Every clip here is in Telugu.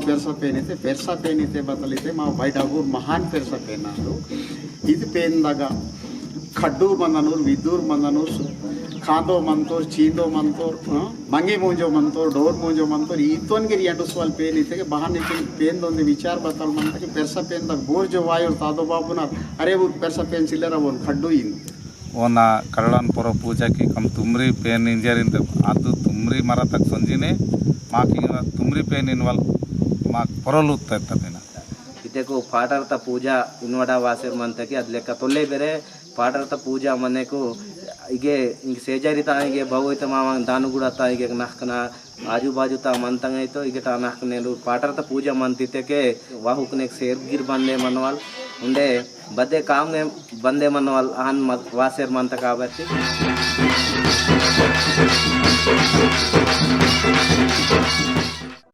पेरसा पेन ಐತೆ ಪೆರ್ಸಾ ಪೇನ್ ಐತೆ ಬತ್ತಲೈತೆ ಮಾವು ಬೈಡಾಗೂರು ಮಹಾನ್ ಪೆರ್ಸಾ ಪೇನ್ ಅಂದರು ಇದು ಪೇನ್ದಾಗ ಖಡ್ಡೂರು ಬಂದನೂರು ವಿದ್ದೂರು ಮಂದನೂರು ಕಾಂದೋ ಮಂತೋರ್ ಚೀಂದೋ ಮಂತೋರ್ ಮಂಗಿ ಮುಂಜೋ ಮಂತೋರ್ ಡೋರ್ ಮುಂಜೋ ಮಂತೋರ್ ಈ ಈತೋನ್ಗೆ ಎಂಟು ಸ್ವಲ್ಪ ಪೇನ್ ಇತ್ತೆ ಬಹನ್ ಐತೆ ಪೇನ್ದೊಂದು ವಿಚಾರ ಬರ್ತಾವ ಮಂತಕ್ಕೆ ಪೆರ್ಸಾ ಪೇನ್ದಾಗ ಬೋರ್ ಜೋ ವಾಯೋರ್ ತಾದೋ ಬಾಬುನ ಅರೆ ಊರು ಪೆರ್ಸಾ ಪೇನ್ ಸಿಲ್ಲರ ಒಂದು ಖಡ್ಡು ಇನ್ನು ಓನ ಕರಳನ್ ಪುರ ಪೂಜಾಕಿ ಕಮ್ ತುಮ್ರಿ ಪೇನ್ ಇಂಜರ್ ಅದು ತುಮ್ರಿ ಮರ ತಕ್ಕ ಸಂಜಿನೇ ಮಾಕಿಂಗ ತುಮ್ರಿ ಪೇನ್ ಇನ್ವಾಲ್ವ್. ಮಾಕ್ ಪೊರಲು ಇರ್ತದಿನ ಇದಕ್ಕೂ ಪಾಠಾರ್ಥ ಪೂಜಾ ಇನ್ವಡ ವಾಸೆ ಮಂತಕ್ಕೆ ಅದ್ ಲೆಕ್ಕ ತೊಲ್ಲೆ ಬೇರೆ ಪಾಠಾರ್ಥ ಪೂಜಾ ಮನೆಗೂ ಹೀಗೆ ಹಿಂಗೆ ಸೇಜಾರಿ ತಾ ಹೀಗೆ ಭಗವತ ಮಾವ ದಾನು ಕೂಡ ತಾ ಹೀಗೆ ನಕ್ಕನ ಆಜು ಬಾಜು ತಾ ಮಂತಂಗ ಆಯ್ತು ಈಗ ತಾ ನಕ್ಕ నేను పాఠార్థ పూజ మంతితే వాహుకునే సేర్గిర్ బందే మనవాల్ ఉండే బద్దే కామ్నే బందే మనవాల్ ఆన్ వాసేర్ మంత కాబట్టి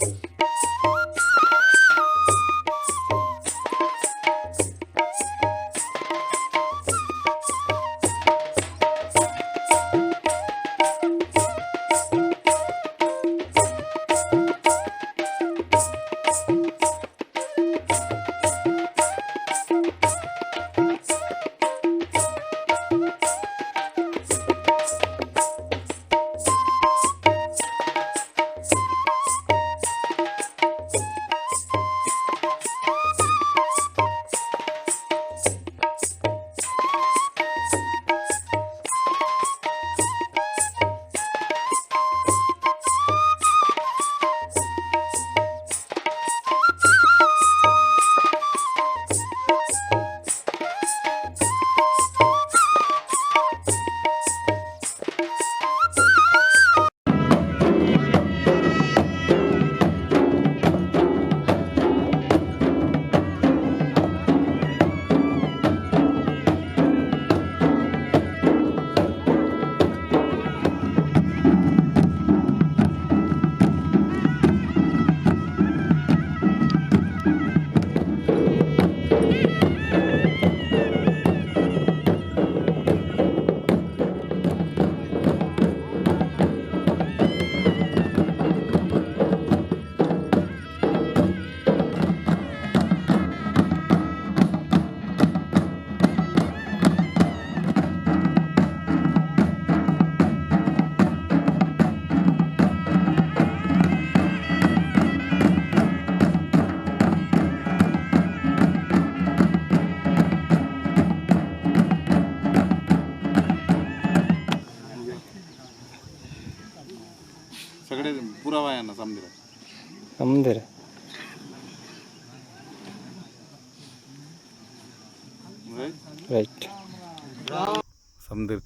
you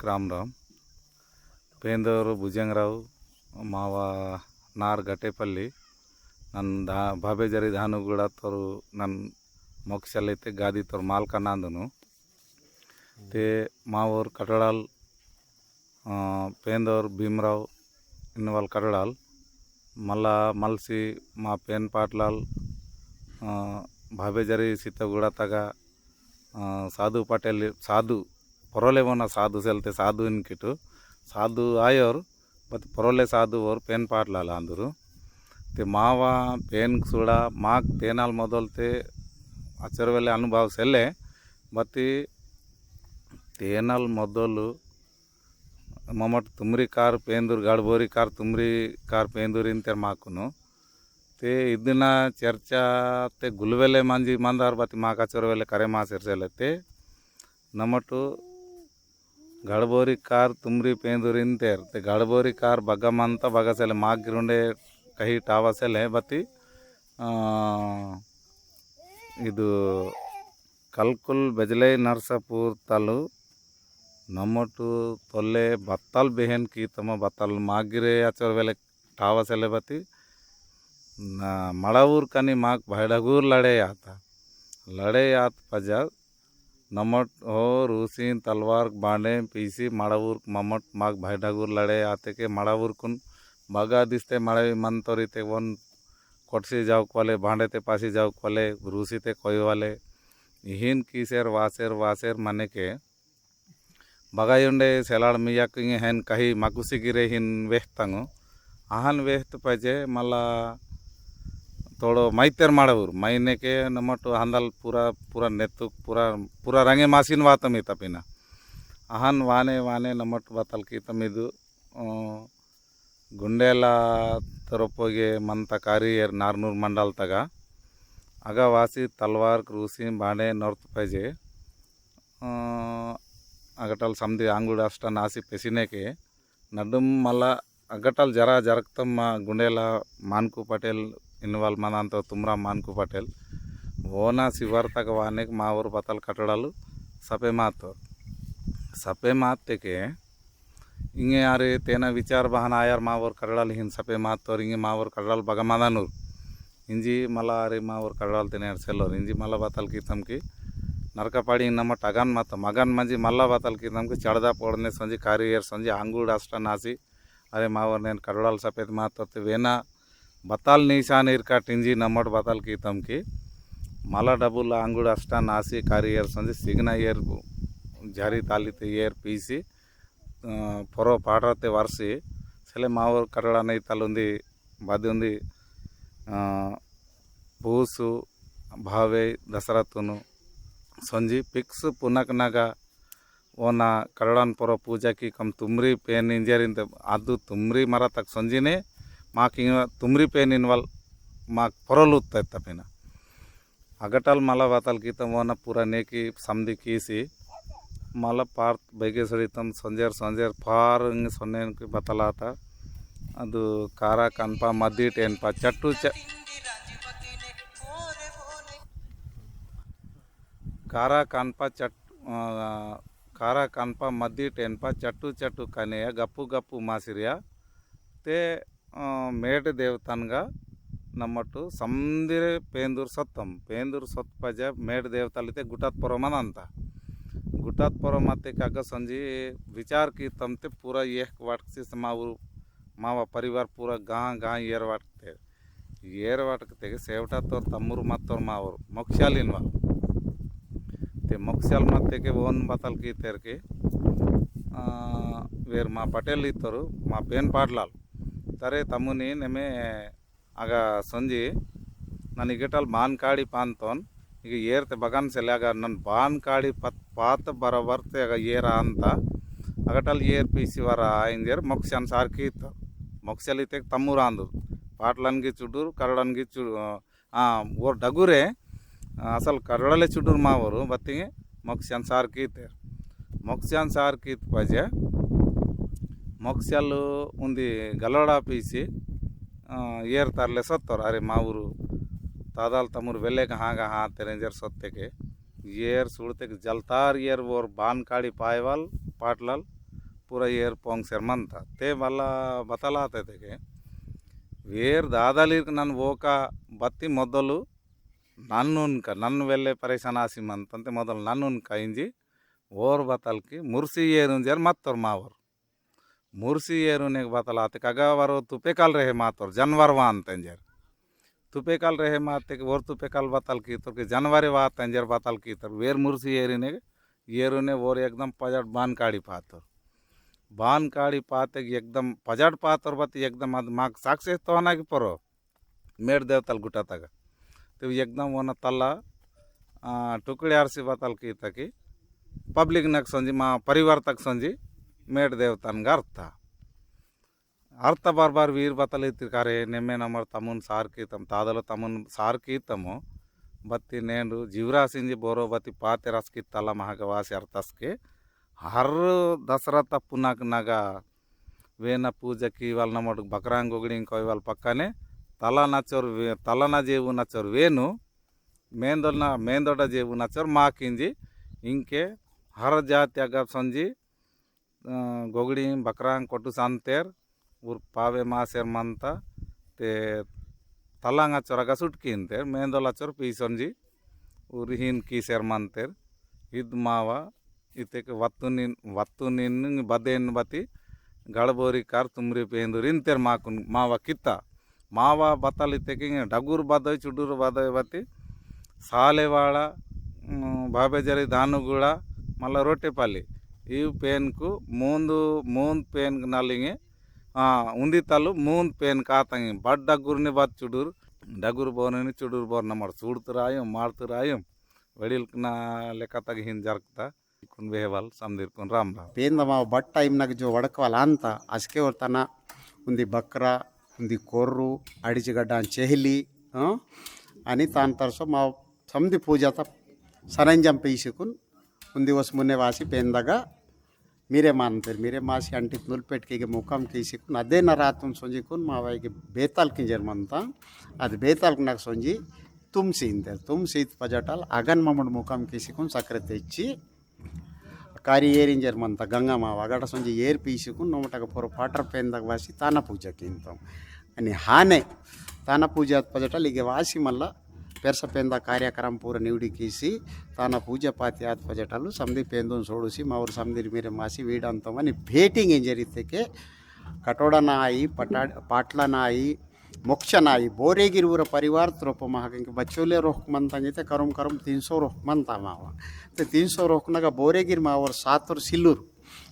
ಸಮದಿರ್ ರಾಮ್ ಪೇಂದವರು ಭುಜಂಗರಾವ್ ಮಾವ ನಾರ್ ಗಟ್ಟೆಪಲ್ಲಿ ನನ್ನ ದಾ ಬಾಬೆ ಜರಿ ಧಾನು ಕೂಡ ತೋರು ನನ್ನ ಮೋಕ್ಷಲ್ಲೈತೆ ಗಾದಿ ತೋರು ಮಾಲ್ಕನ್ನ ಅಂದನು ते मावर कटडाल पेंदर भीमराव इनवाल कटडाल मला मलसी मा पेन पाटलाल भाबेजरी सीतगुड़ा तगा साधु पटेल साधु ಪರೋಲೆ ಬೋನ ಸಾಧು ಸೆಲ್ತೆ ಸಾಧು ಇನ್ಕಿಟ್ಟು ಸಾಧು ಆಯೋರು ಮತ್ತು ಪರೋಲೆ ಸಾಧು ಅವ್ರು ಪೇನ್ ಪಾಟ್ಲಾಲ ಅಂದರು ते ಮಾವ ಪೇನ್ ಸುಡ ಮಾಕ್ ತೇನಾಲ್ ಮೊದಲ್ತೆ ಅಚರವೆಲೆ ಅನುಭವ ಸೆಲ್ಲೆ ಮತ್ತು ತೇನಲ್ ಮೊದಲು ಮಮ್ಮಟ್ Tumri car ಪೇಂದೂರ್ ಗಡ್ಬೋರಿ car Tumri car ಪೇಂದೂರ್ ಇಂತೆ ಮಾಕುನು ते ಇದನ್ನ ಚರ್ಚಾ ते ಗುಲ್ವೆಲೆ ಮಂಜಿ ಮಂದಾರ್ ಬತ್ತಿ ಮಾಕ ಚೊರವೆಲೆ ಕರೆ ಮಾ ಸೇರ್ಸೆಲೆ ते ನಮಟು ಗಡಬೋರಿ ಕಾರ್ ತುಮ್ರಿ ಪೇಂದೂರಿ ಇಂತೇರ್ತೆ ಗಡಬೋರಿ ಕಾರ್ ಬಗ್ಗಮಂತ ಬಗಸೆಲೆ ಮಾಗಿರುಂಡೆ ಕಹಿ ಟಾವಸೆಲೆ ಬತ್ತಿ ಇದು ಕಲ್ಕುಲ್ ಬೆಜಲೈ ನರ್ಸಪುರ್ ತಲು ನಮ್ಮಟ್ಟು ತೊಲ್ಲೆ ಬತ್ತಲ್ ಬೆಹೆನ್ ಕೀತಮ ಬತ್ತಲ್ ಮಾಗಿರೆ ಆಚರ್ ವೆಲೆ ಟಾವಸೆಲೆ ಬತ್ತಿ ಮಡವೂರ್ ಕನಿ ಮಾಕ್ ಬಹಡಗೂರ್ ಲಡೆ ಆತ ಲಡೆ ಆತ ಪಜಾ नमट हो, रूसिन, तलवार, बांडे, पीसी माड़ूर ममट, माग भाईडागूर लड़े आते के माड़ूर कुन, बागा, दिसते मन तोरी ते, वन, कोटसी जाओ कोले भांडे ते, पासी जाओ कोले रूसी, ते, कोई वाले, हिन, किसेर, वासेर वासेर मने के बगायुंडे सेलाड़ मियाक हैं कहीं, माकुसी, गिरे, हिन वेहतांगो आहन, वेहत पाहिजे माला ತೋಳು ಮೈತೇರ್ ಮಾಡವರು. ಮೈನೇಕೆ ನಮ್ಮಟ್ಟು ಹಂದಲ್ ಪೂರ ಪೂರ ನೆತ್ತು, ಪೂರ ಪೂರ ರಂಗೆ ಮಾಸಿನ ವಾತಮಿ ತಪ್ಪಿನ ಅಹನ್ ವಾನೆ ವಾನೆ ನಮ್ಮಟ್ಟು ಬತ್ತಲ್ಕಿ ತಮ್ಮಿದು ಗುಂಡೆಲ ತರಪೋಗೆ ಮಂತ ಕಾರಿ ನಾರ್ನೂರು ಮಂಡಲ್ ತಗ. ಆಗ ವಾಸಿ ತಲ್ವಾರ್, ಕ್ರೂಸಿ, ಬಾಣೆ, ನೊರ್ತ್ ಪೈಜೆ ಅಗಟಲ್ ಸಮದಿ ಆಂಗುಡ ಅಷ್ಟ ನಾಸಿ ಪೆಸಿನೇಕೆ, ನಡುಮ್ ಮಲ್ಲ ಅಗಟಲ್ ಜರ ಜರಕ್ತಮ್ಮ ಗುಂಡೆಲ ಮಾನ್ಕು ಪಟೇಲ್ పటేల్ ఇన్వాల్వ్ మన అంత తుమ్రా మాన్కు పటేల్ ఓనా శివర్ తక వానికి మా ఊరు బతలు కట్టడాలు సపే మాతో సపే మాత్తే ఇంగే యారు తేన విచార బహన ఆయార్ మా ఊరు కట్టడాలు హిన్ సపే మాతో ఇంగే మా ఊరు కట్టడాలు బగమదనూరు ఇంజి మళ్ళా అరే మా ఊరు కట్టడాలు తినేరు సెల్లూరు ఇంజి మళ్ళా బతలు కీతంకి ನರಕಪಾಡಿ ನಮ್ಮ ಟಗನ್ ಮತ್ತು ಮಗನ್ ಮಂಜಿ ಮಲ್ಲ ಬಾತಲ್ಕಿ ನಮ್ಗೆ ಚಡ್ದ ಪೋಡನೆ ಸಂಜೆ ಕಾರಿ ಏರ್ ಸಂಜೆ ಅಂಗೂಡ್ ಅಷ್ಟ ನಾಸಿ ಅರೆ ಮಾವರ್ నేను కడడాలు సపేది మాతో వేనా బతాల్ నీసాన్ ఇర్కా టింజి నమ్మడు బతాల్కి తమ్కి మల డబ్బులు అంగుడు అష్ట నాసి కారి ఏర్ సంజೆ సిగ్న ఏర్ ಜಾರಿ ತಾಲಿತೆ ಏರ್ ಪೀಸಿ ಪೊರೋ ಪಾಡ್ರತೆ ವರ್ಸಿ ಸೆಲೆ ಮಾವರ್ ಕರಡನ ತಲುಂದಿ ಬಾದಿ ఉంది ಬೂಸು ಭಾವೆ ದಸರತ್ತುನು ಸಂಜಿ ಪಿಕ್ಸ್ ಪುನಕ್ನಾಗ ಓನ ಕರಡನ್ ಪೊರ ಪೂಜಾಕಿ ಕಮ್ ತುಮ್ರಿ ಪೇನ್ ಇಂಜರಿಂದ ಅದು ತುಮ್ರಿ ಮರ ತಕ್ ಸಂಜಿನೇ ಮಾಕ್ ಹಿಂಗ ತುಮ್ರಿ ಪೇನ್ ಇನ್ವಾಲ್ ಮಾಕ್ ಪೊರಲು ತಪ್ಪಿನ ಅಗಟಲ್ ಮಲ ಬಾತಲ್ ಕೀತ ಓನ ಪೂರ ನೇಕಿ ಸಮದಿ ಕೀಸಿ ಮಲ ಪಾರ್ತ್ ಬೈಗೆ ಸಡಿತಮ್ ಸಂಜೆರ್ ಸಂಜೆರ್ ಫಾರ್ ಹಿಂಗೆ ಸೊನ್ನೆ ಬತಲಾತ ಅದು ಖಾರ ಕನ್ಪ ಮದ್ದಿಟ್ ಏನ್ಪ ಚಟ್ಟು ಚ ಖಾರ ಕನ್ಪ ಚಟ್ ಖಾರ ಕನ್ಪ ಮದ್ದಿಟ್ ಏನ್ಪ ಚಟ್ಟು ಚಟ್ಟು ಕನೆಯ ಗಪ್ಪು ಗಪ್ಪು ಮಾಸಿರಿಯ ತೆ మేట దేవతనుగా నమ్మట్టు సందిరే పేందూరు సొత్తం పేందూರು ಸೊತ್ ಪಜೆ ಮೇಡ್ ದೇವತಲಿತೆ ಗುಟಾತ್ಪುರಮನ ಅಂತ ಗುಟಾತ್ಪುರ ಮತ್ತೆ ಕಾಗ ಸಂಜೆ ವಿಚಾರ ಕೀರ್ತಂತೆ ಪೂರ ಏಕ್ ವಾಟ್ಸಿ ಮಾವು ಮಾವ ಪರಿವಾರ ಪೂರ ಗಾ ಗಾ ಏರ್ ವಾಟ್ತೆ ಏರ್ ವಾಟಕ್ಕೆ ಸೇವಟ ತೋರ್ ತಮ್ಮೂರು ಮತ್ತೋರ್ ಮಾವರು ಮೊಕ್ಷಾಲಿನ್ವ ತೆ ಮೊಕ್ಷಾಲ್ మత్తకి ఓన్ బతలకి ಕೀತೇರ್ಕೆ వేరు మా పటేల్ ఇస్తారు మా పేన్ పాటలాలు तर तमुनी नमे आग संजी नन गिटल का पानोन ऐरते बगान से नन बानकाड़ी पत् पात बर बरते ऐरा अंत अगटल ऐर पीसी वर आंदेर मोक्सन सारे मोक्सल तमूरा पाटलन चुडूर करड़न चुड़ वो डगुरे असल करड़े चुडूर मावर बत्ती मोक्सन सारे मोक्सन सारे पजे పజే మొక్సాలు ఉంది గలోడా పీసి ಏರ್ ತರಲೆ ಸತ್ತವ್ರು ಅರೆ ಮಾವರು ತಾದಾಲ್ ತಮ್ಮರು ಬೆಲ್ಲೆಗೆ ಹಾಗ ಹಾ ತೆರೆಂಜರ್ ಸೊತ್ತೆಗೆ ಏರ್ ಸುಡ್ತೆಗೆ ಜಲ್ತಾರ್ ಏರ್ ಓರ್ ಬಾನ್ ಕಾಡಿ ಪಾಯ್ವಾಲ್ ಪಾಟ್ಲಾಲ್ ಪೂರ ಏರ್ ಪೋಂಗ್ ಶರ್ಮಂತ ತೆ ಮಲ್ಲ ಬತಲಾತೈತೆಗೆ వేర్ దాదాలికి నన్ను ఓక బత్తి మొదలు నన్నున్క నన్ను వెళ్ళే పరేషాన్ మంతంతే మొదలు నన్నున్క ఇంజి ఓర్ బతల్కి ముర్సి ఏరుంజర్ మత్తర్ మావర్ मुर्सी उन्हें बतला कगा वारो तुपे काल रहे मातोर जानवर वान तंजर। तुपे रहे माते वो वोर तुपे बतल की तो के जानवर वा तेंजर बतल की तर वेर मुर्सी ने येर उन्हें वोर एकदम पजट बान काड़ी पातोर बान काड़ी पाते एकदम पजट पातोर बत एकदम माग साक्षे तो ना कि परो, मेड़ देवतल गुटा तक तो एकदम वो तल्ला टुकड़े आरसी बतल की तो तकी पब्लिक नक संजी, माँ परिवार तक संजी ಮೇಡ್ ದೇವತನ್ಗೆ ಅರ್ಥ ಅರ್ಥ ಬಾರ್ಬಾರ್ ವೀರ್ ಬತ್ತಲೈತಿ ಕಾರೆ ನೆಮ್ಮೆ ನಮ್ಮರ್ ತಮ್ಮನ್ ಸಾರ್ಕಿ ತಮ್ಮ ತಾದಲ ತಮ್ಮನ್ ಸಾರ್ಕಿ ತಮ್ಮ ಬತ್ತಿ ನೇಂಡು ಜೀವರಾಸಿಂಜಿ ಬೋರೋ ಬತ್ತಿ ಪಾತೆ ರಸ್ಕಿತ್ತಲ್ಲ ಮಹಾಗವಾಸಿ ಅರ್ಥಸ್ಕೆ ಹರ್ ದಸರಾ ತಪ್ಪುನಾಕ ನಾಗ వేన పూజకి వాళ్ళ నమ్మడు బకరాంగ్ ఒకటి ఇంకో వాళ్ళ పక్కనే తల నచ్చరు వే- తలన జేబు నచ్చరు వేను మేందొన్న మేందొడ జేబు నచ్చరు మాకింజి ఇంకే ಹರ ಜಾತ್ಯಾಗ ಸಂಜಿ ಗೊಗಡಿ गोगडी बकरांक कोटू सांतेर उर पावे मासेर मानता ते तलांगा चोराका सुटकीन तेर मेंदोला चोर पिसोनजी उर हिन किसेर मानतेर इद मावा इतेक वत्तुनिन वत्तुनिन बदेन बती गड़बोरी कार तुमरी पेंदुर इंतेर माकुन मावा किता మావా బతాలు తెకింగ్ డగూరు బాదోయ్ చుడూరు బాదోయ్ బతి సాలేవాడ బాబేజరి దానుగూడ మళ్ళీ రొట్టెపల్లి ఈ పేన్కు మూందు మూంద్ పేన్ నలింగి ఉంది తల్లు మూంద్ పేన్ కాతంగి బడ్ డగ్గురిని బత్ చుడూరు డగ్గురు బోనని చుడూరు బోర్న మరి చూడుతు రాయం మాడుతు రాయం వెడిల్కి నా లెక్క తగి ಹಿಂದೆ ಜರ್ಕ್ತಾ ಇಕ್ಕೊಂಡು ಬೇವಲ್ ಸಮದಿರ್ಕೊಂಡು ರಾಮ್ ರಾಮ್ ಪೇಂದ ಮಾವ ಬಟ್ ಟೈಮ್ನಾಗ ಜೋ ಒಡಕವಲ್ಲ ಅಂತ ಅಸ್ಕೆ ಹೊರ್ತಾನ ఉంది బక్ర ఉంది కొర్రు అడిచిగడ్డ చెహిలి ఆ? అని తాను తరసో మా సమిది పూజత సరంజం పీసుకుని दिवस मुन्ने వాసి पेंदगा మీరే మానంతారు మీరే మాసి అంటే నూల్పేటకి ముఖం తీసికుని అదే నా రాత్రం సొంజికుని మా వైకి బేతాల్కి జన్మంతా అది బేతాల్కి నాకు సొంజి తుమ్సి ఇంతారు తుమ్సి పజటాలు అగన్ మమ్మడు ముఖం తీసుకొని సక్కర తెచ్చి కారి ఏరిన జరమంతా గంగమ్మ అగడ సొంజి ఏరి పీసుకుని నమ్మటక పొర పాటర్ పేందకు వాసి తాన పూజకి ఇంతం. అని హానే తాన పూజ పజటాలు ఇక వాసి మళ్ళా ಪೆರ್ಸಪೆಂದ ಕಾರ್ಯಕ್ರಮ ನಿವಡಿಕೀಸಿ ತಾನ ಪೂಜೆ ಪಾತಿ ಆತ್ಪಜಟಲು ಸಮದಿ ಪೇಂದೊಂದು ಸೋಡಿಸಿ ಮಾವ್ರು ಸಮದಿರ್ ಮೀರೆ ಮಾಸಿ ವೀಡಂತವನಿ ಭೇಟಿಂಗ್ ಇಂಜರಿತಕ್ಕೆ ಕಟೋಡನಾಯಿ ಪಟಾ ಪಾಟ್ಲನಾಯಿ ಮೊಕ್ಷನಾಯಿ ಬೋರೆಗಿರುವರ ಪರಿವಾರ ತ್ರೋಪ ಮಹಾಗಂಗೆ ಬಚ್ಚೋಲೆ ರೋಹ್ಮಂತಂಗೈತೆ ಕರಮ್ ಕರಮ್ ತಿನ್ಸೋ ರೋಹ್ಮಂತ ಮಾವ ತಿನ್ಸೋ ರೋಹ್ನಾಗ ಬೋರೆಗಿರ್ ಮಾವ್ರ ಸಾತರು ಸಿಲ್ಲೂರು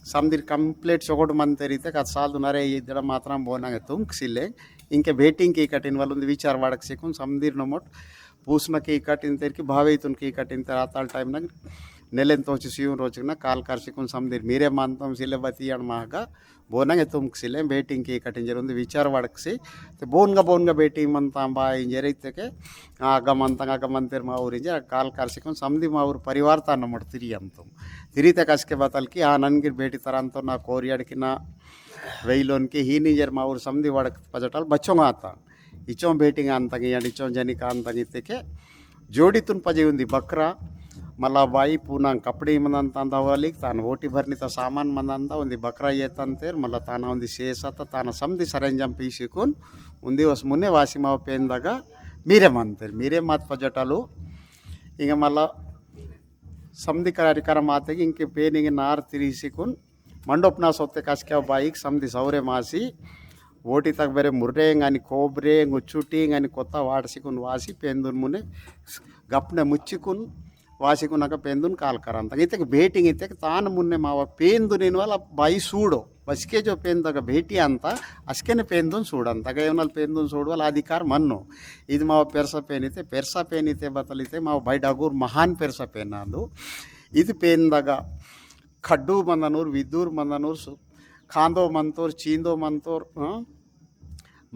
ಸಮದಿರ್ ಕಂಪ್ಲೀಟ್ ಸೊಗೊಡು ಮಂತರಿತೆ ಅದು ಸಾಲ್ದು ನರೇ ಇದ್ದಡ ಮಾತ್ರ ಬೋನಂಗೆ ತುಂಬಿಸಿಲ್ಲೆ ಇಂಕೆ ಭೇಟಿಂಗ್ ಕಟ್ಟಿನ ಒಂದು ವಿಚಾರ ಮಾಡಕ್ಕೆ ಸಿಕ್ಕೊಂಡು ಸಮದಿರ್ ನಮೊಟ್ಟು पूसन के कटिन तेर की भावेतन के कटिन तेर आता टाइम ना नेले तो शिव रोचकना काल कर्शिक समीर मेरे मानते सिले बती महा बोन तुम सिले बेटी की कटिन जर विचार वड़क से बोन का बोन का बेटिंग मनता बाइन जर के अगम अगम तेर मूरी जे काल कर्शिक समी मूर परीवार अन्ट तिरी अंत तिरी ते कसके बतल की आ नन तरह तर ना कोरियाड़की ना वेलोन की हीनी जर मूर समी वड़क पजटा बच्चों आता ಇಚೋಂ ಬೇಟಿಂಗ್ ಅಂತಂಗೆ ಆ್ಯಂಡ್ ಇಚೋಂ ಜನಿಕ ಅಂತಂಗೆ ಇತ್ತಕ್ಕೆ ಜೋಡಿತುನ್ ಪಜೆ ಉಂದು ಬಕ್ರ మళ్ళా వైపు నాకు కప్పుడు ఏమందంత అవ్వాలి తాను ఓటి భరినిత సామాన్ మందంతా ఉంది. బక్రా చేతంతే మళ్ళీ తాను ఉంది శేషత తాను సమిది సరంజం పీసుకుని ఉంది. వసమునే వాసిమావ పేందగా మీరే మంతారు మీరే మాత్వ జటాలు ఇంక మళ్ళా సమిది కార్యక్రమ మాతకి ఇంక పేనింగ్ నార్ తిరిసికుని మండోప్నా సొత్తే కసికావ బాయికి సమిది సౌరే మాసి ಓಟಿ ತಗ ಬೇರೆ ಮುರ್ರೆಂಗೆ ಕೊಬ್ಬರಿ ಉಚ್ಚುಟಿಂಗ್ అని కొత్త ವಾಡ್ಸಿಕೊಂಡು వాసి ಪೆಂದುನ್ మునే ಗಪ್ನೆ ಮುಚ್ಚಿಕೊಂಡು వాసికున్నాక పెందును కాలకరంత. ఇతకి బేటింగ్ ఇతకి తాను మున్నే మావ పేందు నేను వాళ్ళ బై చూడు బస్కేజో పేందక భేటీ అంత అస్కెన పేందును చూడంత ఏమన్నా పేందును చూడు వాళ్ళ అధికారం మన్ను. ఇది మావ పెరస పేనితే పెరస పేనితే బతలితే మావ బై డగూర్ మహాన్ పెరస పేనాదు ఇది పేందగ ఖడ్డు మందనూరు విద్దూరు మందనూరు ಖಾಂದೋ ಮಂತೋರ್ ಚೀಂದೋ ಮಂತೋರ್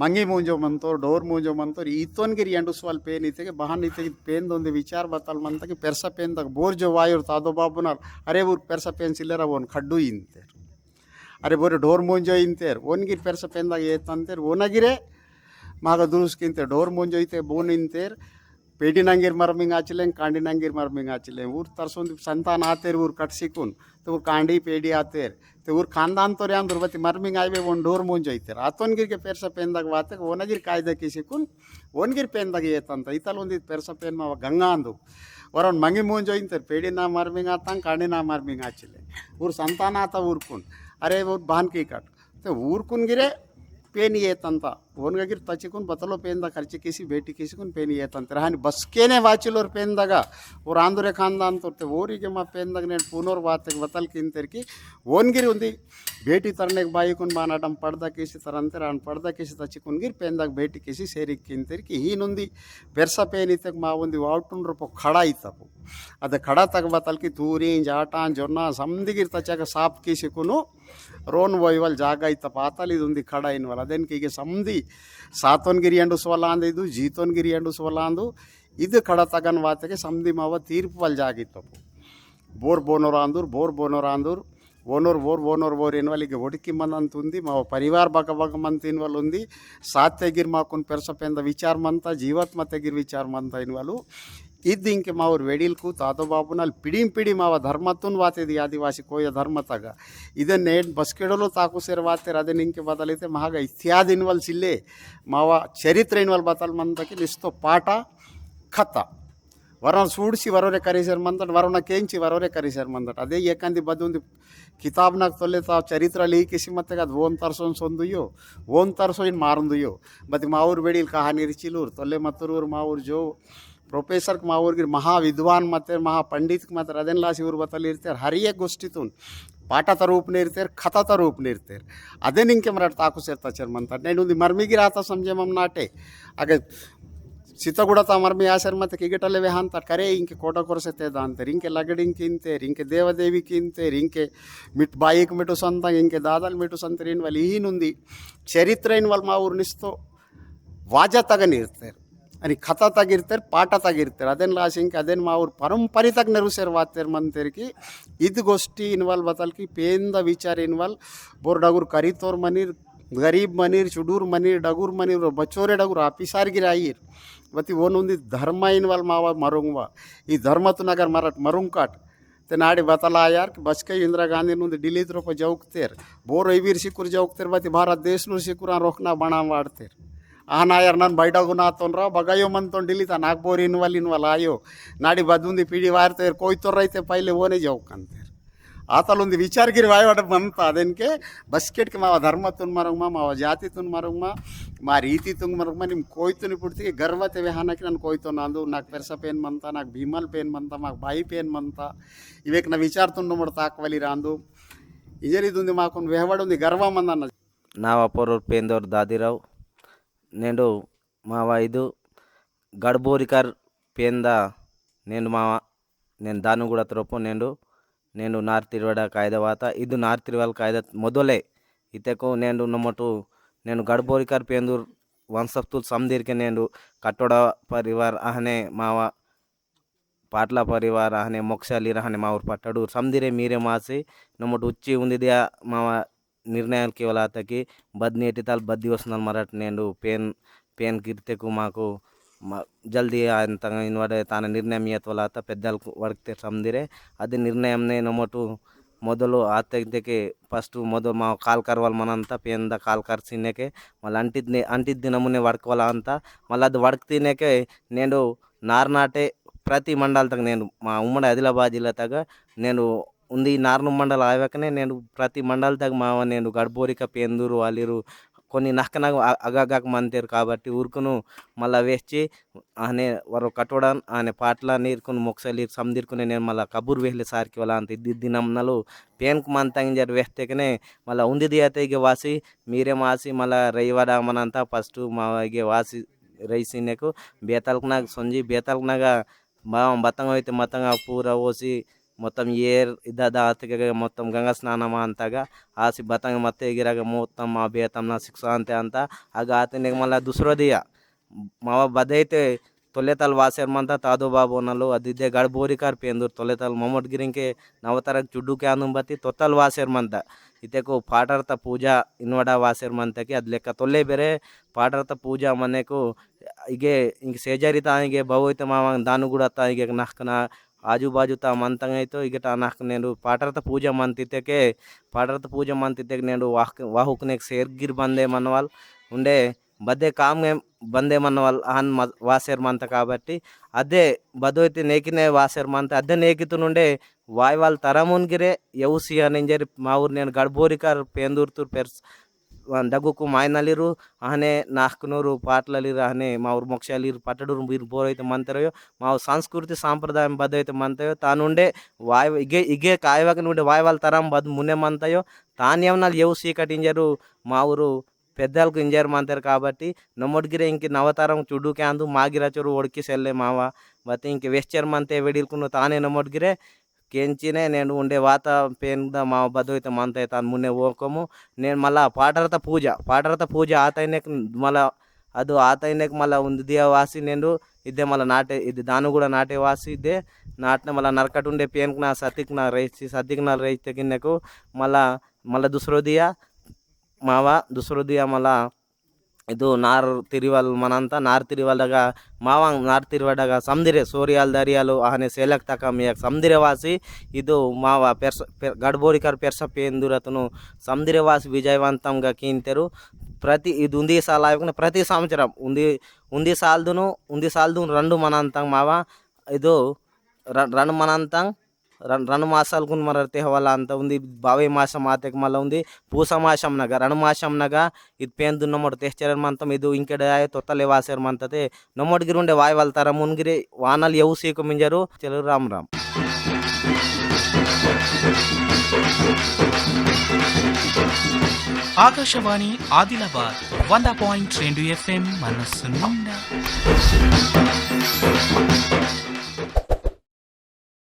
ಮಂಗಿ ಮೂಂಜೋ ಮಂತೋರ್, ಡೋರ್ ಮೂಂಜೋ ಮಂತೋರ್ ಈತೋನ್ಗಿರಿ ಎಂಡು ಸ್ವಾಲ್ ಪೇನ್ ಇತ್ತೆಗೆ, ಬಹನ್ ಇತ್ತೆಗೆ ಪೇನ್ ದೊಂದು ವಿಚಾರ ಬತ್ತಲ್ ಮಂತಗೆ, ಪೆರ್ಸ ಪೇನ್ ತಗ ಬೋರ್ ಜೋ ವಾಯುರ್ ತಾದೋ ಬಾಬುನಾರ್, ಅರೆ ಊರ್ ಪೆರ್ಸ ಪೇನ್ ಸಿಲ್ಲರ ಓನ್ ಖಡ್ಡು ಇಂತೇರ್. ಅರೆ ಬೋರ್ ಡೋರ್ ಮೂಂಜೋ ಇಂತೇರ್, ಓನ್ಗಿರ್ ಪೆರ್ಸ ಪೇನ್ದಾಗ ಏತಂತೇರ್ ಓನಗಿರೆ ಮಾಗ ದುರುಸ್ಕಿಂತೆ ಡೋರ್ ಮುಂಜೊಯ್ತೆ ಬೋನಿಂತೇರ್ ಪೇಡಿನಂಗಿರ್ ಮರ್ಮಿಂಗ್ ಆಚಿಲೆಂ ಕಾಂಡಿನಂಗಿರ್ ಮರ್ಮಿಂಗ್ ಆಚಿಲೆಂ ಊರ್ ತರ್ಸೊಂದು ಸಂತಾನ ಆತೇರ್ ಊರ್ ಕಟ್ಸಿಕುನ್ ಊರ್ ಕಾಂಡಿ ಪೇಡಿ ಆತೇರ್. ते ऊर खानदान तो रे अंदर बती मर्मिंग आवे वन डोर मुंज ಐತೆ ಆತೊನ್ಗಿರ್ ಗೆ ಪೆರ್ಸ ಪೇಂದಾಗ ವಾತೆ ಓನಗಿರ್ ಕಾಯ್ದ ಕಿಸಿಕುನ್ ಓನ್ಗಿರ್ ಪೇಂದಾಗ ಏತಂತ ಇತಲ್ ಒಂದಿ ಪೆರ್ಸ ಪೇನ್ ಮಾವ ಗಂಗಾ ಅಂದು ವರನ್ ಮಂಗಿ ಮುಂಜ ಇಂತರ್ ಪೇಡಿ ನಾ ಮರ್ಮಿಂಗ್ ಆತಂಗ್ ಕಾಂಡಿ ನಾ ಮರ್ಮಿಂಗ್ ಆಚಿಲೆ ಊರ್ ಸಂತಾನ ಆತ ಊರ್ಕುನ್ ಅರೆ ಊರ್ ಬಾನ್ ಕಿ ಕಟ್ ते ಪೇನ್ ಏತಂತ ಓನ್ಗಾಗಿರ್ ತಚಿಕೊಂಡು ಬತ್ತಲೋ ಪೇನ್ದ ಖರ್ಚು ಕೇಸಿ ಭೇಟಿ ಕೇಸಿಕೊಂಡು ಪೇನ್ ಏತಂತಾರೆ ಹಾನಿ ಬಸ್ಕೇನೆ ವಾಚಿಲೋರ್ ಪೇನ್ದಾಗ ಅವ್ರು ಆಂಧ್ರೆ ಖಾಂದ ಅಂತೋರ್ತೆ ಓರಿಗೆ ಮಾ ಪೇನ್ದಾಗ ನೇನು ಪೂನೋರ್ ಬಾತಕ್ಕೆ ಬತ್ತಲ್ಕಿ ಇಂತರ್ಕಿ ಓನ್ಗಿರಿ ಉಂದಿ ಭೇಟಿ ತರನೆಗೆ ಬಾಯಿಕೊಂಡು ಮಾನಾಟಂ ಪಡ್ದ ಕೇಸಿ ತರಂತಾರೆ ಅವ್ನು ಪಡ್ದ ಕೇಸಿ ತಚಿಕೊಂಡ್ಗಿರ್ ಪೇನ್ದಾಗ ಭೇಟಿ ಕೇಸಿ ಸೇರಿಕ್ಕಿ ಇಂತರ್ಕಿ ಹೀನೊಂದು ಬೆರ್ಸ ಪೇನ್ ಇತ್ತಕ್ಕೆ ಮಾ ಒಂದು ವಾಟುನ್ ರೂಪ ಖಡ ಇತ್ತಪ್ಪು ಅದು ಖಡ ತಗಬತ್ತಲ್ಕಿ ತೂರಿ ಜಾಟ ಜೊನ್ನ ಸಮ್ದಿಗಿರ್ ತಚ್ಚಾಗ ಸಾಪ್ ಕೇಸಿಕೂ ರೋನ್ ಒಯ್ವಲ್ ಜಾಗ ಐತ ಪಾತಲ್ ಇದು ಒಂದು ಕಡ ಇನ್ವಲ್ ಅದೇನ್ಕೆ ಈಗ ಸಮದಿ ಸಾತೋನ್ಗಿರಿ ಎಂಡು ಸೋಲ ಅಂದ ಇದು ಜೀತೋನ್ಗಿರಿ ಎಂಡು ಸೋಲ ಅಂದು ಇದು ಕಡ ತಗನ್ ವಾತೆಗೆ ಸಮದಿ ಮಾವ ತೀರ್ಪು ವಲ್ ಜಾಗ ಇತ್ತಪ್ಪು ಬೋರ್ ಬೋನೋರ ಅಂದೂರು ಬೋರ್ ಬೋನೋರ ಅಂದೂರು ఓనోర్ ఓర్ ఓనోర్ ఓర్ ఇన్వాల్ ఇక ఒడికి మందంత ఉంది మా పరివార్ బగ బగ మంత ఇన్వాల్ ఉంది సాత్ తెగిర్ మాకున్ పెరసపెంద విచారమంతా జీవాత్మ తెగిర్ విచారమంతా ఇన్వాలు ಇದ್ದಿಂಕೆ ಮಾವ್ರು ವೆಡಿಲ್ ಕೂತು ಅದೋ ಬಾಬುನಲ್ಲಿ ಪಿಡಿಂ ಪಿಡಿಂ ಅವ ಧರ್ಮತ್ತನ್ ವಾತಿದಿ ಆದಿವಾಸಿ ಕೋಯ ಧರ್ಮತ್ತಾಗ ಇದನ್ನೇನು ಬಸ್ಕೆಡಲು ತಾಕು ಸೇರಿ ವಾತಿರ ಅದೇ ನಿಂಕೆ ಬದಲೈತೆ ಮಹಾಗ ಇತ್ಯಾದಿ ಇನ್ವಲ್ಸ್ ಇಲ್ಲೇ ಮಾವ ಚರಿತ್ರೆ ಇನ್ವಲ್ ಬದಲ್ ಮಂದಕ್ಕೆ ನಿಸ್ತೋ ಪಾಠ ಕಥ ವರನ ಸೂಡಿಸಿ ವರೋರೆ ಕರೀಸರ್ ಮಂದಟ್ ವರನ ಕೇಂಚಿ ವರೋರೆ ಕರೀಸರ್ ಮಂದಟ್ ಅದೇ ಏಕಂದಿ ಬದೊಂದು ಕಿತಾಬ್ನಾಗ ತೊಲೆ ತಾವು ಚರಿತ್ರ ಲೀಕಿಸಿ ಮತ್ತೆ ಅದು ಓನ್ ತರ್ಸೋನ್ ಸೊಂದುಯ್ಯೋ ಓನ್ ತರ್ಸೋ ಇನ್ನು ಮಾರಂದುಯ್ಯೋ ಬತ್ ಮಾವ್ರು ಬೆಡೀಲಿ ಕಹಾನಿ ರಿಚಿಲೂರು ತೊಲೆ ಮತ್ತೂರು ಮಾವ್ರು ಜೋ ಪ್ರೊಫೆಸರ್ಗೆ ಮಾ ಅವ್ರಿಗೆ ಮಹಾ ವಿದ್ವಾನ್ ಮತ್ತು ಮಹಾ ಪಂಡಿತ್ಗೆ ಮತ್ತು ಅದೆಲ್ಲ ಇವ್ರ ಬತ್ತಲ್ಲಿ ಇರ್ತಾರೆ ಹರಿಯ ಗೋಷ್ಠಿತೂನ್ ಪಾಠ ತರೂಪನೇ ಇರ್ತಾರೆ ಕಥಾ ತರೂಪನೇ ಇರ್ತಾರೆ ಅದೇ ನಿಂಗೆ ಮರಾಟ ತಾಕು ಸೇರ್ತಾ ಚರ್ಮಂತ ನೇನು ಮರ್ಮಿಗಿರ ಆತ ಸಂಜೆ ಮಮ್ಮ ನಾಟೆ ಆಗ ಸಿತಗುಡ ತಾ ಮರ್ಮಿ ಆಸರ್ ಮತ್ತೆ ಕಿಗಿಟಲ್ಲವೇ ಅಂತ ಕರೆ ಇಂಕೆ ಕೋಟ ಕೊರಸೆತ್ತೇದ ಅಂತಾರೆ ಇಂಕೆ ಲಗಡಿಂಕೆ ಇಂತೇರಿ ಇಂಕೆ ದೇವದೇವಿಕೆ ಇಂತೇರಿ ಇಂಕೆ ಮಿಟ್ ಬಾಯಿಗೆ ಮಿಟು ಸಂತ ಇಂಕೆ ದಾದಲ್ ಮಿಟು ಸಂತರಿ ಇನ್ವಲ್ ಈನುಂದಿ ಚರಿತ್ರೆ ಇನ್ವಲ್ ಮಾ ಊರು ನಿಸ್ತೋ ವಾಜ ತಗನಿರ್ತಾರೆ आनी खाता तागेर तर पाटा तागेर तर अदेन लाशिंग अदेन मावर पारंपारिताक नरुसेर वातेर म्हणतेर की इत गोष्टी इन्वॉल्व जाताल की पेंद विचार इन्वॉल्व बोर डागूर करीतोर मनीर ಗರೀಬ್ ಮನೀರ್ ಚುಡೂರ್ ಮನೀರ್ ಡಗೂರ್ ಮನೀರ್ ಬಚ್ಚೋರೆ ಡಗೂರ್ ಆಫೀಸಾರ್ಗಿರ ಆಯಿರ್ ಬತ್ತಿ ಒಂದೊಂದು ಧರ್ಮ ಇನ್ವಾಲ್ ಮಾವ ಮರುಂಗ್ವ ಈ ಧರ್ಮ ತುನಗರ್ ಮರಟ್ ಮರುಂಕಾಟ್ ते नाडे बताला यार कि बचके इंदिरा गांधी नुंद दिल्ली तरफ जौकतेर बोर ईवीर सिकुर जौकतेर बाती भारत देश नु सिकुरा रोखना बना वाड़तेर ಮಾಡ್ತೇರ್ ಆನಾಯರ್ ನಾನು ಬೈಡಾಗು ನಾತೊನ್ರ ಬಗಯೋ ಮಂತೊಂಡು ಡಿಲಿ ತಾ ನಾಲ್ಕು ಬೋರ್ ಇನ್ವಲ್ ಇನ್ವಲ್ ಆಯೋ ನಾಡಿ ಬದ್ದುಂದಿ ಪೀಡಿ ವಾರ್ತೇರ್ ಕೊಯ್ತೊರ್ರೈತೆ ಪೈಲೆ ಓನೇ ಜೌಕ್ ಅಂತೇರ್ ಆತಲೊಂದು ವಿಚಾರಗಿರಿ ವಾಯವಾಡ ಬಂತ ಅದನ್ಕೆ ಬಸ್ಕೆಟ್ಗೆ ಮಾವ ಧರ್ಮ ತುನ್ ಮರಂಗ್ಮ ಮಾವ ಜಾತಿ ತುನ್ ಮರಂಗ್ಮ మా రీతి తుంగ్ మరొక ನಿಮ್ಮ కోయితుని పుడితే గర్వతే విహానకి నన్ను కోయితున్నా అందు నాకు పెరస పేన్ మంత నాకు భీమల్ పేన్ మంత మాకు బాయి పేన్ మంత ఇవేక నా విచారుతుండ తాకవలి రాందు ఇజరిది ఉంది మాకు వెహబడి ఉంది గర్వం అందన్న ನಾವ ಪೊರೂರ್ ಪೇಂದೋರ್ ದಾದಿರಾವ್ నేను మావ ఐదు గడ్బోరికర్ పేంద నేను మావ నేను దాన్ని కూడా త్రొప్పు నేను నేను ನಾರ್ ತಿರುವಡ ಕಾಯ್ದವಾತ ಇದು ನಾರ್ ತಿರುವಲ್ ಕಾಯ್ದ ಮೊದಲೇ ಇತೆಕು నేను ನಮ್ಮಟು నేను గడ్బోరికర్ పేందూర్ వంశస్థుల్ సమదీర్కే నేను కట్టోడ పరివార్ అహనే మావ పాట్ల పరివార్ అహనే మొక్షాలి రహనే మావూర్ పట్టడు సమదిరే మీరే మాసి నమ్మటు ఉచ్చి ఉంది మావ నిర్ణయానికి వెళ్ళాతకి బద్ నేటితాల్ బద్ది వస్తున్నాను మరట నేను పేన్ పేన్ గిరితకు మాకు మా జల్దీ ఆయన తన తన నిర్ణయం ఇయత వలత పెద్దలు వడితే సందిరే. అది నిర్ణయం నేను మటు మొదలు ఆత్యకి ఫస్ట్ మొదలు మా కాల్ కరవాలి మనంతా పెయింద కాల్ కరిసినకే మళ్ళీ అంటిద్ది అంటి దినమునే వడుకోవాలి అంతా మళ్ళీ అది వడుకుతీనకే నేను నారనాటే ప్రతి మండలతో నేను మా ఉమ్మడి ఆదిలాబాద్ జిల్లాతో నేను ఉంది. నార్ను మండల ఆవాకనే నేను ప్రతి మండల దగ్గర మావ నేను గడ్బోరిక పేందూరు వాలిరు కొన్ని నక్కనగ అగాగాక మంతేరు కాబట్టి ఊరుకును. మళ్ళీ వేసి ఆనే వారు కట్టడం ఆనే పాటల నీరుకుని మొక్కసలి సమదిరుకుని నేను మళ్ళీ కబూర్ వేహలే సార్కి వాళ్ళ అంత ఇది దినంనలు పేన్కు మంతంగి జర వేస్తేకనే మళ్ళీ ఉంది అయితే వాసి మీరే మాసి మళ్ళీ రవివాడ మనంతా ఫస్ట్ మా వాసి రైసినకు బేతాలకు నాకు సొంజి బేతాలకు నాగా బాగా బతంగా అయితే మతంగా పూర పోసి మొత్తం ఏర్ దాತಿಗೆ మొత్తం గంగా స్నానం అంతగా ఆసి బతంగ మత్తే గిరాగ మొత్తం మా బేతం నా శిక్ష అంతే అంత ಆಗ ಆತನಿಗೆ ಮಲ್ಲ ದುಸ್ರೋದಿಯ ಮಾವ ಬದೈತೆ ತೊಲೆತಲ್ ವಾಸೇರ್ಮಂತ ತಾದು ಬಾಬು ನಲ್ಲು ಅದಿದ್ದೆ ಗಡ್ಬೋರಿ ಕಾರ್ಪಿ ಅಂದ್ರು ತೊಲೆತಲ್ ಮೊಮ್ಮಟ್ ಗಿರಿಂಕೆ ನವತರಕ್ ಚುಡ್ಡುಕೆ ಅಂದು ಬತ್ತಿ ತೊತ್ತಲ್ ವಾಸೇರ್ಮಂತ ಇತೆಕು ಪಾಟರ್ತ ಪೂಜಾ ಇನ್ವಡ ವಾಸೇರ್ಮಂತಕ್ಕೆ ಅದು ಲೆಕ್ಕ ತೊಲ್ಲೆ ಬೇರೆ ಪಾಟರ್ತ ಪೂಜಾ ಮನೆಕು ಹೀಗೆ ಹಿಂಗೆ ಸೇಜಾರಿ ತಾಯಿಗೆ ಬವೈತೆ ಮಾವ ದಾನು ಕೂಡ ತಾಯಿಗೆ ನಾಲ್ಕನ ಆಜು ಬಾಜು ತಾ ಮಂತಂಗ ಆಯ್ತು ಈಗ ತಾ నాకు నేను పాటర్త పూజ మంతితేకే పాటర్త పూజ మంతితేకి నేను వాహ్ వాహుకునేకి సేర్గిర్ బందే మనవాల్ ఉండే బద్దే కామ్ ಬಂದೆ ಮನ್ನವಲ್ ಅಹನ್ ಮ ವಾಸೇರ್ ಮಂತ కాబట్టి ಅದೇ ಬದೋಯ್ತಿ ನೇಕಿನೇ ವಾಸೇರ್ ಮಂತ ಅದೇ ನೇಕಿತು నుండే ವಾಯ್ವಾಲ್ ತರಮುನ್ಗಿರೆ ಯೌಸಿ ಅನೆಂಜರಿ మా ఊరు నేను గడ్బోరికార్ పేందూర్తూర్ పెర్స్ డగ్గుకు మాయనలిరు అహనే నాకునూరు పాటలలిరు అహనే మా ఊరు మొక్షాలిరు పట్టడూరు మీరు బోరైతే మంతరయో మా ఊరు సంస్కృతి సాంప్రదాయం బద్ద అయితే మంతయో తానుండే వాయ్ ఇగే ఇగే కాయవాక నుండి వాయవాల్ తరం బద్ మున్నే మంతయో తాన్యవనాలు ఎవు సీకటింజరు మా ఊరు పెద్దలకు ఇంజర్ మంతారు కాబట్టి నమ్మొడిగిరే ఇంక నవతరం చుడుకే అందు మాగిరచరు ఒడికి సెల్లే మావ ಮತ್ತೆ ఇంక ವೆಶ್ಚರ್ ಮಂತೆ ವೆಡಿಲ್ಕೊಂಡು ತಾನೇ ನಮ್ಮೊಡ್ಗಿರೆ ಕೆಂಚಿನೇ ನೇನು ಉಂಡೆ ವಾತ ಪೇನ್ದ మా ಬದುಕೈತೆ అయితే ಅಂದ್ ಮುನ್ನೆ ఓకము. నేను మళ్ళీ పాటరత పూజ పాటరత పూజ ఆతైనకి మళ్ళా అది ఆతైనకి మళ్ళీ ఉంది వాసి నేను. ఇదే మళ్ళీ నాటే ఇది దాని కూడా నాటే వాసి ఇదే. నాటిన మళ్ళీ నరకటి ఉండే పేనుకు నా సతికి నా రైచి సతికి నా రైచి తగినకు మళ్ళీ మళ్ళీ దుసరోదియా మావా దుసరోదియా మళ్ళా ಇದು ನಾರ್ ತಿರಿವಲ್ ಮನಂತ ನಾರ್ ತಿರಿವಲ್ದಾಗ ಮಾವಂಗ್ ನಾರ್ ತಿರುವಡಾಗ ಸಮದಿರೆ ಸೋರಿಯಾಲ್ ದರಿಯಾಲು ಆಹನೆ ಸೇಲಕ್ ತಕ ಮಿಯಕ್ ಸಮದಿರೆ ವಾಸಿ ಇದು ಮಾವ ಪೆರ್ಸ ಪೆರ್ గడ్బోరికర్ పెర్స పేందురతను సమదిరే వాసి విజయవంతంగా కీంతరు ప్రతి ఇది ఉంది సాల్ ఆయుకున్న ప్రతి సంవత్సరం ఉంది ఉంది సాల్దును ఉంది సాల్దు రెండు మనంతం మావ ಇದು ర- రెండు మనంతం రెండు మాసాలకు మన అంత ఉంది. బావే మాసం మాతకి మళ్ళీ ఉంది. పూస మాసం నగ రెండు మాసం నగ. ఇది పేన్ దున్నమోడు తెచ్చర మంతం ఇది ఇంకా తొత్తలే వాసారు మంతతే. నమ్మడిగిరి ఉండే వాయి వెళ్తారా మునిగిరి వానలు ఎవు సీకు చెలు రామ్ రామ్. ఆకాశవాణి ఆదిలాబాద్ వంద పాయింట్ రెండు ఎఫ్ఎం మనస్సు నిండా.